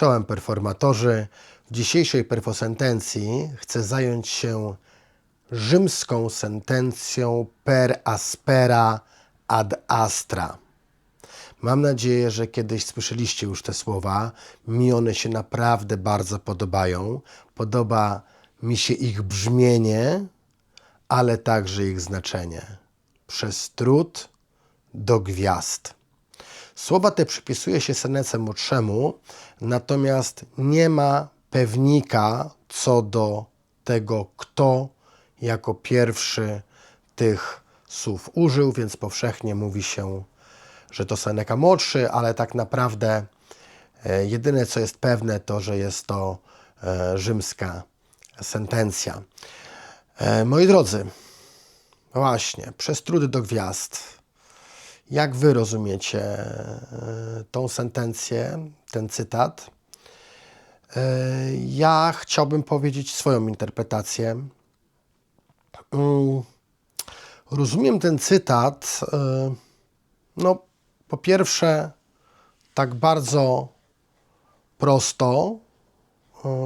Czołem performatorzy. W dzisiejszej perfosentencji chcę zająć się rzymską sentencją per aspera ad astra. Mam nadzieję, że kiedyś słyszeliście już te słowa. Mi one się naprawdę bardzo podobają. Podoba mi się ich brzmienie, ale także ich znaczenie. Przez trud do gwiazd. Słowa te przypisuje się Senece młodszemu, natomiast nie ma pewnika co do tego, kto jako pierwszy tych słów użył, więc powszechnie mówi się, że to Seneca młodszy, ale tak naprawdę e, jedyne co jest pewne to, że jest to e, rzymska sentencja. E, Moi drodzy, właśnie, przez trudy do gwiazd. Jak wy rozumiecie e, tą sentencję, ten cytat? E, Ja chciałbym powiedzieć swoją interpretację. Mm, Rozumiem ten cytat, e, no, po pierwsze, tak bardzo prosto,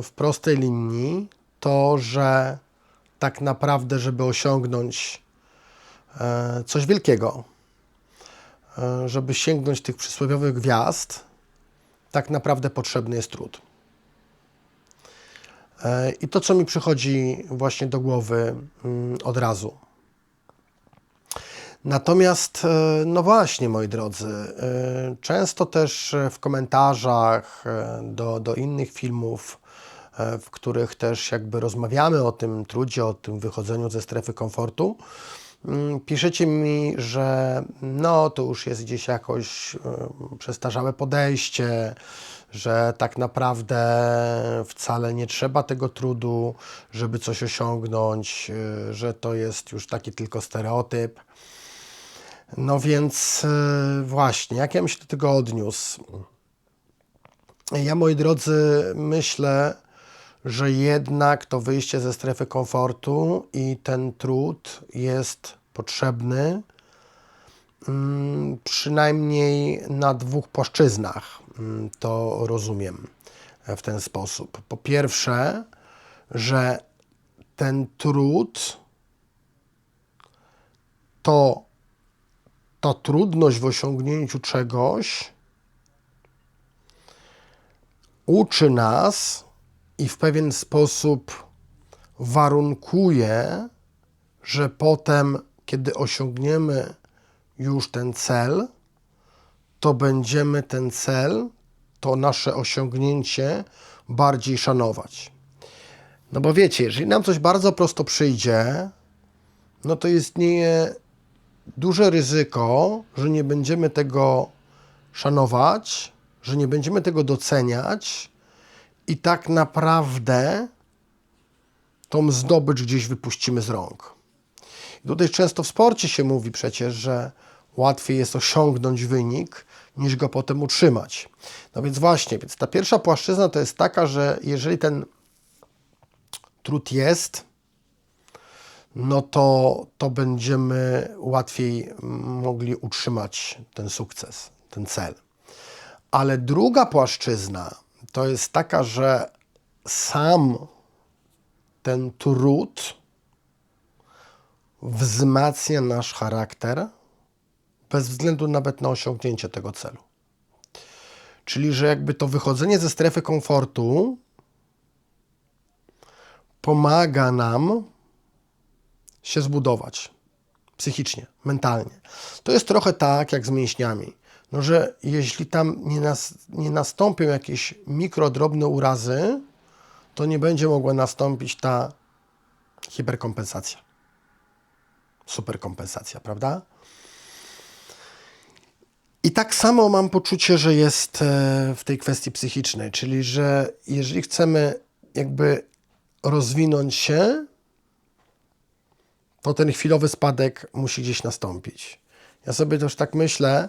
w prostej linii, to, że tak naprawdę, żeby osiągnąć coś wielkiego, żeby sięgnąć tych przysłowiowych gwiazd, tak naprawdę potrzebny jest trud. E, I to, co mi przychodzi właśnie do głowy mm, od razu. Natomiast, e, no właśnie, moi drodzy, e, często też e, w komentarzach e, do, do innych filmów, e, w których też jakby rozmawiamy o tym trudzie, o tym wychodzeniu ze strefy komfortu, piszecie mi, że no to już jest gdzieś jakoś e, przestarzałe podejście, że tak naprawdę wcale nie trzeba tego trudu, żeby coś osiągnąć, e, że to jest już taki tylko stereotyp. No więc e, właśnie, jak ja bym się do tego odniósł? Ja, moi drodzy, myślę, że jednak to wyjście ze strefy komfortu i ten trud jest potrzebny mm, przynajmniej na dwóch płaszczyznach. Mm, To rozumiem w ten sposób. Po pierwsze, że ten trud to ta trudność w osiągnięciu czegoś uczy nas i w pewien sposób warunkuje, że potem, kiedy osiągniemy już ten cel, to będziemy ten cel, to nasze osiągnięcie bardziej szanować. No bo wiecie, jeżeli nam coś bardzo prosto przyjdzie, no to istnieje duże ryzyko, że nie będziemy tego szanować, że nie będziemy tego doceniać i tak naprawdę tą zdobycz gdzieś wypuścimy z rąk. I tutaj często w sporcie się mówi przecież, że łatwiej jest osiągnąć wynik, niż go potem utrzymać. No więc właśnie, więc ta pierwsza płaszczyzna to jest taka, że jeżeli ten trud jest, no to, to będziemy łatwiej mogli utrzymać ten sukces, ten cel. Ale druga płaszczyzna to jest taka, że sam ten trud wzmacnia nasz charakter bez względu nawet na osiągnięcie tego celu. Czyli, że jakby to wychodzenie ze strefy komfortu pomaga nam się zbudować psychicznie, mentalnie. To jest trochę tak jak z mięśniami. No, że jeśli tam nie, nas, nie nastąpią jakieś mikro, drobne urazy, to nie będzie mogła nastąpić ta hiperkompensacja. Superkompensacja, prawda? I tak samo mam poczucie, że jest e, w tej kwestii psychicznej, czyli że jeżeli chcemy jakby rozwinąć się, to ten chwilowy spadek musi gdzieś nastąpić. Ja sobie też tak myślę,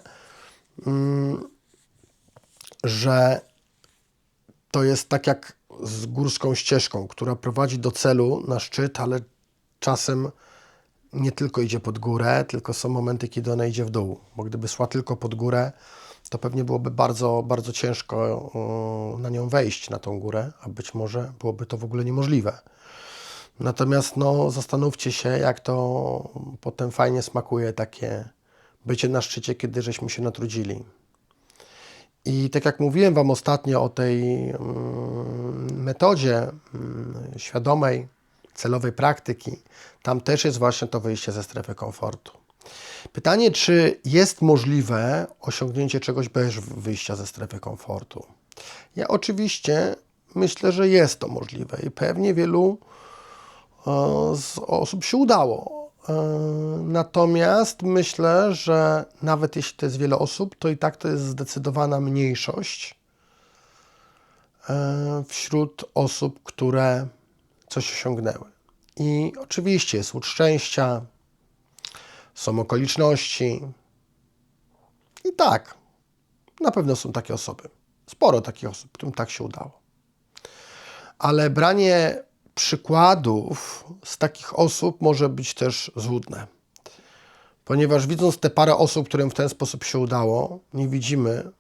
że to jest tak jak z górską ścieżką, która prowadzi do celu na szczyt, ale czasem nie tylko idzie pod górę, tylko są momenty, kiedy ona idzie w dół. Bo gdyby szła tylko pod górę, to pewnie byłoby bardzo, bardzo ciężko y, na nią wejść, na tą górę, a być może byłoby to w ogóle niemożliwe. Natomiast no, zastanówcie się, jak to potem fajnie smakuje takie bycie na szczycie, kiedy żeśmy się natrudzili. I tak jak mówiłem Wam ostatnio o tej mm, metodzie mm, świadomej, celowej praktyki, tam też jest właśnie to wyjście ze strefy komfortu. Pytanie, czy jest możliwe osiągnięcie czegoś bez wyjścia ze strefy komfortu? Ja oczywiście myślę, że jest to możliwe i pewnie wielu e, z osób się udało. Natomiast myślę, że nawet jeśli to jest wiele osób, to i tak to jest zdecydowana mniejszość e, wśród osób, które coś osiągnęły. I oczywiście jest łód szczęścia, są okoliczności. I tak, na pewno są takie osoby. Sporo takich osób, którym tak się udało. Ale branie przykładów z takich osób może być też złudne. Ponieważ widząc te parę osób, którym w ten sposób się udało, nie widzimy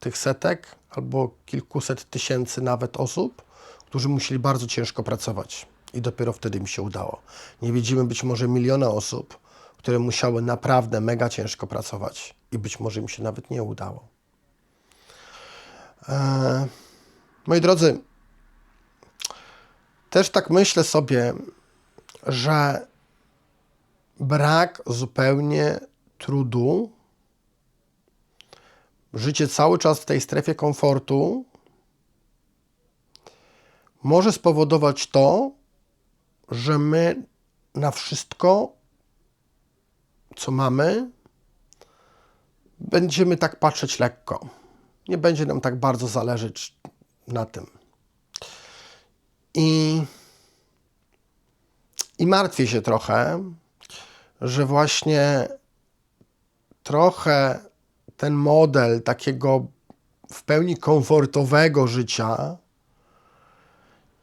tych setek albo kilkuset tysięcy nawet osób, którzy musieli bardzo ciężko pracować i dopiero wtedy im się udało. Nie widzimy być może miliona osób, które musiały naprawdę mega ciężko pracować i być może im się nawet nie udało. Eee, moi drodzy, też tak myślę sobie, że brak zupełnie trudu, życie cały czas w tej strefie komfortu może spowodować to, że my na wszystko, co mamy, będziemy tak patrzeć lekko. Nie będzie nam tak bardzo zależeć na tym. I, i martwię się trochę, że właśnie trochę ten model takiego w pełni komfortowego życia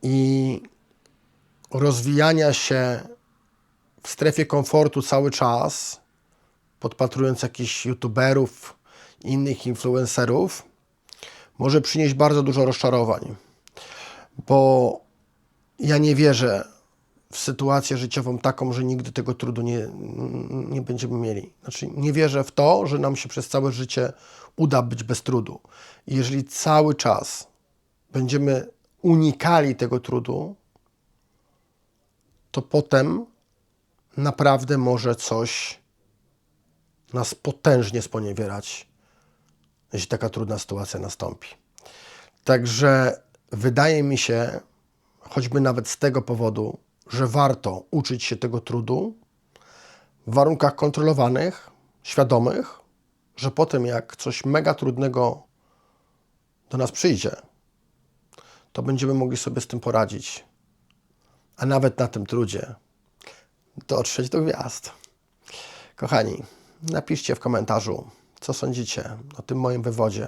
i rozwijania się w strefie komfortu cały czas, podpatrując jakichś youtuberów, innych influencerów, może przynieść bardzo dużo rozczarowań. Bo ja nie wierzę w sytuację życiową taką, że nigdy tego trudu nie, nie będziemy mieli. Znaczy, nie wierzę w to, że nam się przez całe życie uda być bez trudu. Jeżeli cały czas będziemy unikali tego trudu, to potem naprawdę może coś nas potężnie sponiewierać, jeśli taka trudna sytuacja nastąpi. Także wydaje mi się, choćby nawet z tego powodu, że warto uczyć się tego trudu w warunkach kontrolowanych, świadomych, że potem jak coś mega trudnego do nas przyjdzie, to będziemy mogli sobie z tym poradzić. A nawet na tym trudzie dotrzeć do gwiazd. Kochani, napiszcie w komentarzu, co sądzicie o tym moim wywodzie.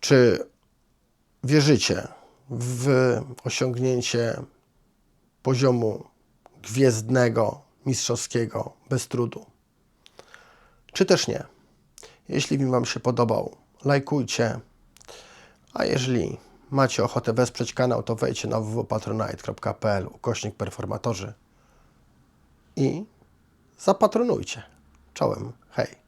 Czy wierzycie w osiągnięcie poziomu gwiezdnego, mistrzowskiego, bez trudu? Czy też nie? Jeśli film Wam się podobał, lajkujcie, a jeżeli macie ochotę wesprzeć kanał, to wejdźcie na www.patronite.pl ukośnik performatorzy i zapatronujcie. Czołem, hej!